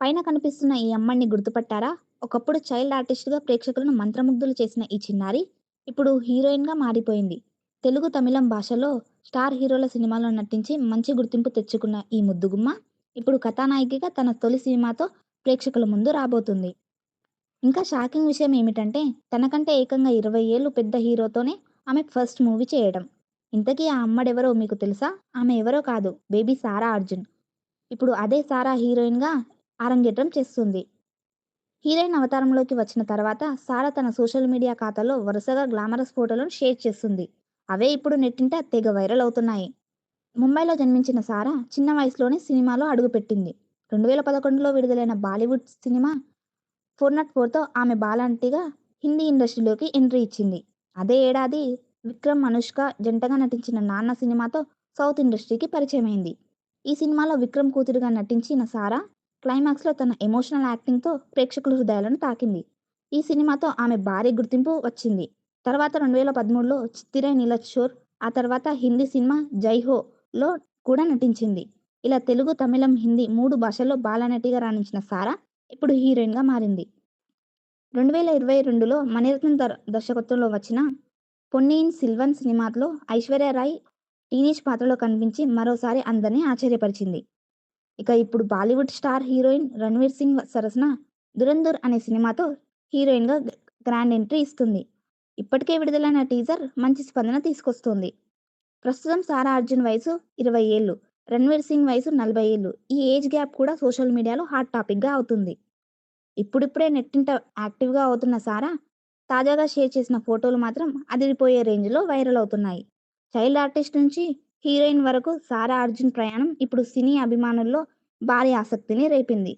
పైన కనిపిస్తున్న ఈ అమ్మాయిని గుర్తుపట్టారా? ఒకప్పుడు చైల్డ్ ఆర్టిస్ట్‌గా ప్రేక్షకులను మంత్రముగ్ధులు చేసిన ఈ చిన్నారి, ఇప్పుడు హీరోయిన్‌గా మారిపోయింది. తెలుగు, తమిళం భాషలో స్టార్ హీరోల సినిమాల్లో నటించి మంచి గుర్తింపు తెచ్చుకున్న ఈ ముద్దుగుమ్మ, ఇప్పుడు కథానాయికగా తన తొలి సినిమాతో ప్రేక్షకుల ముందు రాబోతుంది. ఇంకా షాకింగ్ విషయం ఏమిటంటే, తనకంటే ఏకంగా ఇరవై ఏళ్ళు పెద్ద హీరోతోనే ఆమె ఫస్ట్ మూవీ చేయడం. ఇంతకీ ఆ అమ్మడెవరో మీకు తెలుసా? ఆమె ఎవరో కాదు బేబీ సారా అర్జున్. ఇప్పుడు అదే సారా హీరోయిన్‌గా అరంగేట్రం చేస్తుంది. హీరోయిన్ అవతారంలోకి వచ్చిన తర్వాత సారా తన సోషల్ మీడియా ఖాతాలో వరుసగా గ్లామరస్ ఫోటోలను షేర్ చేస్తుంది. అవే ఇప్పుడు నెట్టింట తెగ వైరల్ అవుతున్నాయి. ముంబైలో జన్మించిన సారా చిన్న వయసులోనే సినిమాలో అడుగుపెట్టింది. 2011లో విడుదలైన బాలీవుడ్ సినిమా ఫోర్ నాట్ ఫోర్తో ఆమె బాలాంటిగా హిందీ ఇండస్ట్రీలోకి ఎంట్రీ ఇచ్చింది. అదే ఏడాది విక్రమ్, అనుష్క జంటగా నటించిన 'నాన్న' సినిమాతో సౌత్ ఇండస్ట్రీకి పరిచయమైంది. ఈ సినిమాలో విక్రమ్ కూతురుగా నటించిన సారా క్లైమాక్స్‌లో తన ఎమోషనల్ యాక్టింగ్‌తో ప్రేక్షకుల హృదయాలను తాకింది. ఈ సినిమాతో ఆమె భారీ గుర్తింపు వచ్చింది. తర్వాత 2013లో 'చిత్తిరై నీలజ్ షోర్', ఆ తర్వాత హిందీ సినిమా 'జై హో'లో కూడా నటించింది. ఇలా తెలుగు, తమిళం, హిందీ మూడు భాషల్లో బాలనటిగా రాణించిన సారా ఇప్పుడు హీరోయిన్‌గా మారింది. 2022లో మణిరత్నం దర్ దర్శకత్వంలో వచ్చిన పొన్నీన్ సిల్వన్ సినిమాలో ఐశ్వర్య రాయ్ టీనేజ్ పాత్రలో కనిపించి మరోసారి అందరినీ ఆశ్చర్యపరిచింది. ఇక ఇప్పుడు Bollywood star heroine Ranveer Singh సరసన దురంధుర్ అనే సినిమాతో హీరోయిన్‌గా గ్రాండ్ ఎంట్రీ ఇస్తుంది. ఇప్పటికే విడుదలైన టీజర్ మంచి స్పందన తీసుకొస్తుంది ప్రస్తుతం సారా అర్జున్ వయసు ఇరవై ఏళ్ళు రణ్వీర్ సింగ్ వయసు నలభై ఏళ్ళు ఈ ఏజ్ గ్యాప్ కూడా సోషల్ మీడియాలో హాట్ టాపిక్‌గా అవుతుంది. ఇప్పుడిప్పుడే నెట్టింట యాక్టివ్‌గా అవుతున్న సారా తాజాగా షేర్ చేసిన ఫోటోలు మాత్రం అదిరిపోయే రేంజ్‌లో వైరల్ అవుతున్నాయి. చైల్డ్ ఆర్టిస్ట్ నుంచి హీరోయిన్ వరకు సారా అర్జున్ ప్రయాణం ఇప్పుడు సినీ అభిమానుల్లో భారీ ఆసక్తిని రేపింది.